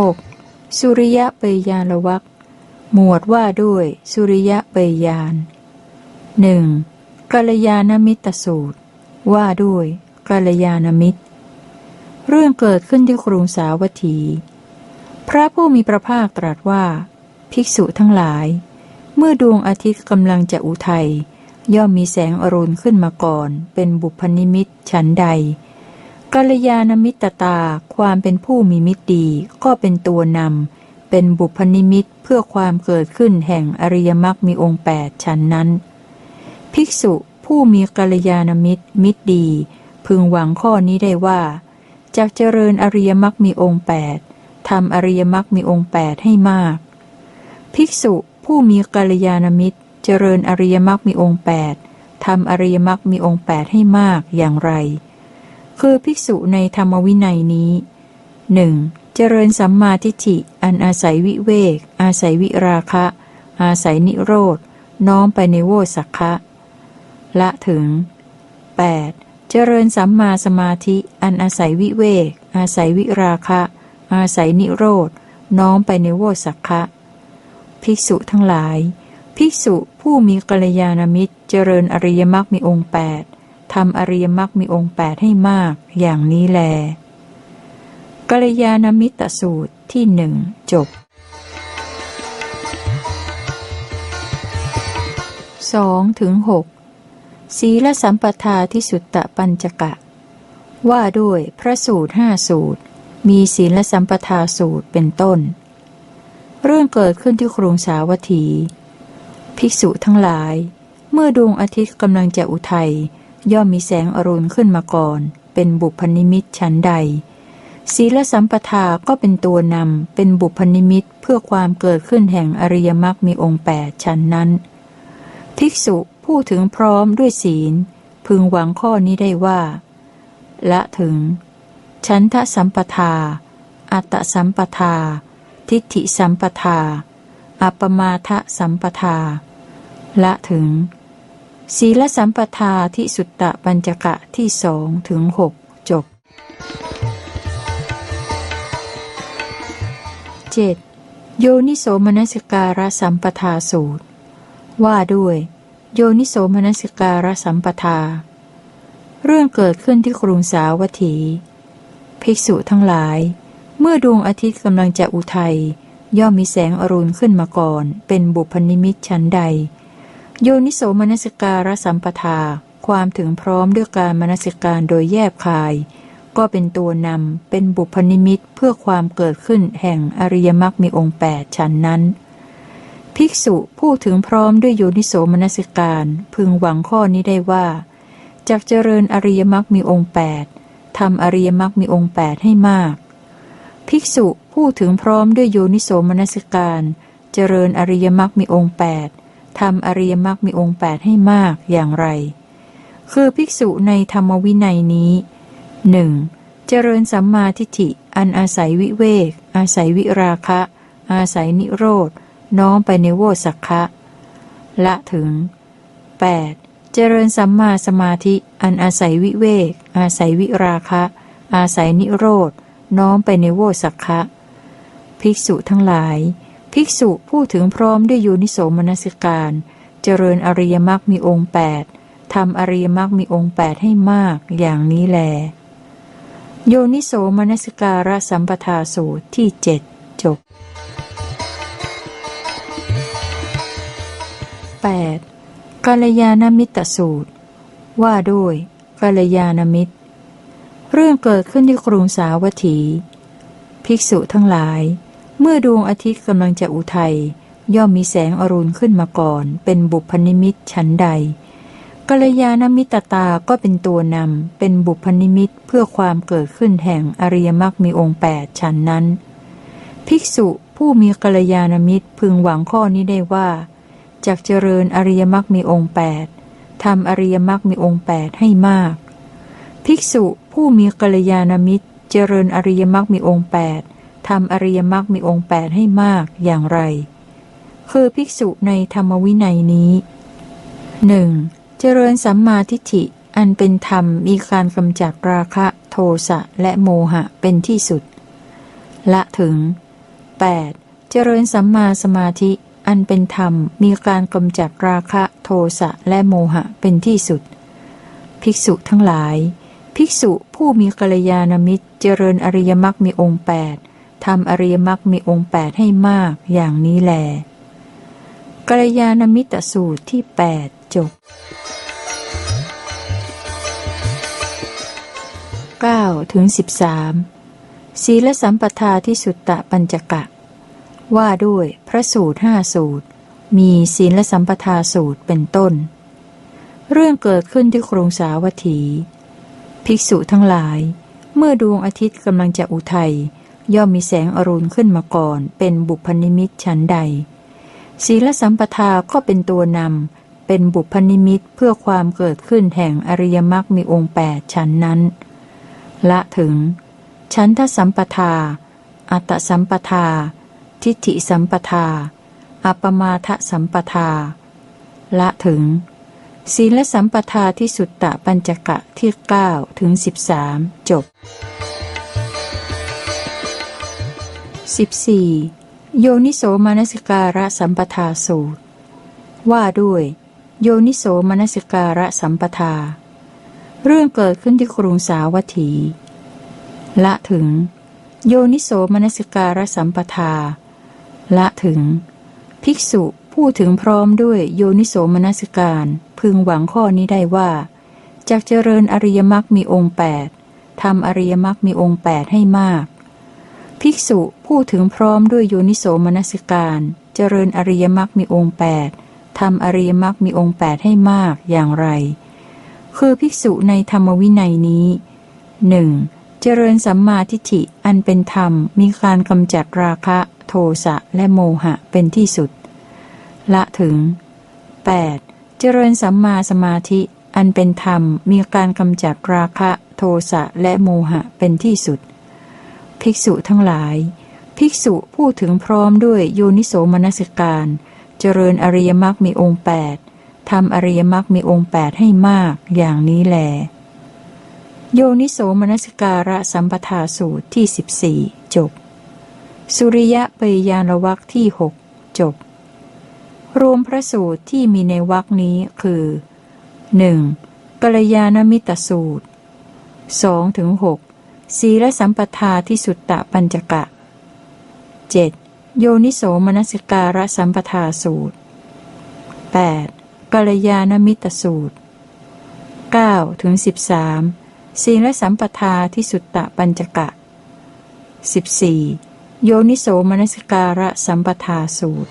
6. สุริยะเปยานวักหมวดว่าด้วยสุริยะเปยยานหนึ่งกัลยาณมิตรสูตร ว่าด้วยกัลยาณมิตร เรื่องเกิดขึ้นที่กรุงสาวัตถี พระผู้มีพระภาคตรัสว่า ภิกษุทั้งหลาย เมื่อดวงอาทิตย์กำลังจะอุทัยย่อมมีแสงอรุณขึ้นมาก่อน เป็นบุพนิมิตฉันใด กัลยาณมิตรตาความเป็นผู้มีมิตรดีก็เป็นตัวนำเป็นบุพนิมิตเพื่อความเกิดขึ้นแห่งอริยมรรคมีองค์แปดฉันนั้น ภิกษุผู้มีกัลยาณมิตรมิตรดี พึงหวังข้อนี้ได้ว่าจากเจริญอริยมรรคมีองค์แปดทำอริยมรรคมีองค์แปดให้มาก ภิกษุผู้มีกัลยาณมิตร เจริญอริยมรรคมีองค์แปดทำอริยมรรคมีองค์แปดให้มากอย่างไร คือภิกษุในธรรมวินัยนี้หนึ่งเจริญสัมมาทิฏฐิอันอาศัยวิเวก อาศัยวิราคะ อาศัยนิโรธน้อมไปในโวสักคะละถึง 8. เจริญสัมมาสมาธิ อันอาศัยวิเวก อาศัยวิราคะ อาศัยนิโรธน้อมไปในโวสักคะภิกษุทั้งหลาย ภิกษุผู้มีกัลยาณมิตร เจริญอริยมรรคมีองค์แปด ทำอริยมรรคมีองค์แปดให้มาก อย่างนี้แลกัลยาณมิตรสูตรที่หนึ่งจบสองถึงหกศีลสัมปทาที่สุตตะปัญจกะ ว่าด้วยพระสูตรห้าสูตร มีศีลสัมปทาสูตรเป็นต้น เรื่องเกิดขึ้นที่ครุงสาวัตถี ภิกษุทั้งหลาย เมื่อดวงอาทิตย์กำลังจะอุทัย ย่อมมีแสงอรุณขึ้นมาก่อน เป็นบุพนิมิตชั้นใด ศีลสัมปทาก็เป็นตัวนำเป็นบุพนิมิตเพื่อความเกิดขึ้นแห่งอริยมรรคมีองค์แปดชั้นนั้น ภิกษุผู้ถึงพร้อมด้วยศีล พึงหวังข้อนี้ได้ว่า ละถึงฉันทะสัมปทา อัตตสัมปทา ทิฏฐิสัมปทา อัปมาทะสัมปทา ละถึง ศีลสัมปทาที่สุตตะปัญจกะที่สองถึงหกจบเจ็ดโยนิโสมนสิการสัมปทาสูตร ว่าด้วย โยนิโสมนสิการสัมปทา เรื่องเกิดขึ้นที่กรุงสาวัตถี ภิกษุทั้งหลาย เมื่อดวงอาทิตย์กำลังจะอุทัย ย่อมมีแสงอรุณขึ้นมาก่อน เป็นบุพนิมิตชั้นใด โยนิโสมนสิการสัมปทา ความถึงพร้อมด้วยการมนสิการโดยแยบคาย ก็เป็นตัวนำเป็นบุพนิมิตเพื่อความเกิดขึ้นแห่งอริยมรรคมีองค์แปดชั้นนั้น ภิกษุผู้ถึงพร้อมด้วยโยนิโสมนสิการพึงหวังข้อนี้ได้ว่าจากเจริญอริยมรรคมีองค์แปดทำอริยมรรคมีองค์แปดให้มาก ภิกษุผู้ถึงพร้อมด้วยโยนิโสมนสิการ เจริญอริยมรรคมีองค์แปด ทำอริยมรรคมีองค์แปดให้มากอย่างไร คือภิกษุในธรรมวินัยนี้หนึ่งเจริญสัมมาทิฏฐิ อันอาศัยวิเวก อาศัยวิราคะ อาศัยนิโรธ น้อมไปในโวสักคะ ละถึง 8. เจริญสัมมาสมาธิ อันอาศัยวิเวก อาศัยวิราคะ อาศัยนิโรธ น้อมไปในโวสักคะ ภิกษุทั้งหลาย ภิกษุผู้ถึงพร้อมด้วยโยนิโสมนสิการ เจริญอริยมรรคมีองค์แปดทำอริยมรรคมีองค์แปดให้มากอย่างนี้แล โยนิโสมนสิการะสัมปทาสูตรที่เจ็ดจบ 8. กาลยานมิตรสูตร ว่าด้วยกาลยานมิตร เรื่องเกิดขึ้นที่กรุงสาวัตถี ภิกษุทั้งหลาย เมื่อดวงอาทิตย์กำลังจะอุทัยย่อมมีแสงอรุณขึ้นมาก่อน เป็นบุพนิมิตชั้นใดกัลยาณมิตตาก็เป็นตัวนำเป็นบุพนิมิตเพื่อความเกิดขึ้นแห่งอริยมรรคมีองค์แปดชั้นนั้น ภิกษุผู้มีกัลยาณมิตรพึงหวังข้อนี้ได้ว่าจากเจริญอริยมรรคมีองค์แปดทำอริยมรรคมีองค์แปดให้มาก ภิกษุผู้มีกัลยาณมิตร เจริญอริยมรรคมีองค์แปด ทำอริยมรรคมีองค์แปดให้มากอย่างไร คือภิกษุในธรรมวินัยนี้หนึ่งเจริญสัมมาทิฏฐิอันเป็นธรรมมีการกำจัดราคะ โทสะและโมหะเป็นที่สุด ละถึง 8. เจริญสัมมาสมาธิ อันเป็นธรรมมีการกำจัดราคะ โทสะและโมหะเป็นที่สุด ภิกษุทั้งหลาย ภิกษุผู้มีกัลยาณมิตร เจริญอริยมรรคมีองค์8 ทำอริยมรรคมีองค์8ให้มากอย่างนี้แลกัลยาณมิตรสูตรที่8จบ 9 ถึง 13 ศีลสัมปทาที่สุตตะปัญจกะ ว่าด้วยพระสูตรห้าสูตร มีศีลสัมปทาสูตรเป็นต้น เรื่องเกิดขึ้นที่กรุงสาวัตถี ภิกษุทั้งหลาย เมื่อดวงอาทิตย์กำลังจะอุทัย ย่อมมีแสงอรุณขึ้นมาก่อน เป็นบุพนิมิตชั้นใด ศีลสัมปทาก็เป็นตัวนำเป็นบุพนิมิตเพื่อความเกิดขึ้นแห่งอริยมรรคมีองค์แปดชั้นนั้น ละถึง ชั้นทสัมปทา อัตสัมปทา ทิฏฐิสัมปทา อัปมาทสัมปทา ละถึง ศีลสัมปทาที่สุตตะปัญจกะที่ 9 ถึง 13 จบ 14. โยนิโสมนสิการะสัมปทาสูตร ว่าด้วย โยนิโสมนสิการะสัมปทา เรื่องเกิดขึ้นที่กรุงสาวัตถี ละถึง โยนิโสมนสิการะสัมปทา ละถึง ภิกษุผู้ถึงพร้อมด้วยโยนิโสมนสิการ พึงหวังข้อนี้ได้ว่าจากเจริญอริยมรรคมีองค์แปดทำอริยมรรคมีองค์แปดให้มาก ภิกษุผู้ถึงพร้อมด้วยโยนิโสมนสิการ เจริญอริยมรรคมีองค์แปดทำอริยมรรคมีองค์แปดให้มากอย่างไร คือภิกษุในธรรมวินัยนี้หนึ่งเจริญสัมมาทิฏฐิอันเป็นธรรมมีการกำจัดราคะ โทสะและโมหะเป็นที่สุด ละถึง 8. เจริญสัมมาสมาธิ อันเป็นธรรมมีการกำจัดราคะ โทสะและโมหะเป็นที่สุด ภิกษุทั้งหลาย ภิกษุผู้ถึงพร้อมด้วยโยนิโสมนสิการ เจริญอริยมรรคมีองค์8ทำอริยมรรคมีองค์8ให้มากอย่างนี้แล โยนิโสมนสิการะสัมปทาสูตรที่ 14 จบ สุริยะเปยยานวักที่ 6 จบ รวมพระสูตรที่มีในวักนี้คือ 1. กัลยาณมิตรสูตร2ถึง6 ศีลสัมปทาที่สุตตะปัญจกะ 7. โยนิโสมนสิการะสัมปทาสูตร 8. กัลยาณมิตรสูตร9ถึง13 ศีลสัมปทาที่สุตตะปัญจกะ 14. โยนิโสมนสิการะสัมปทาสูตร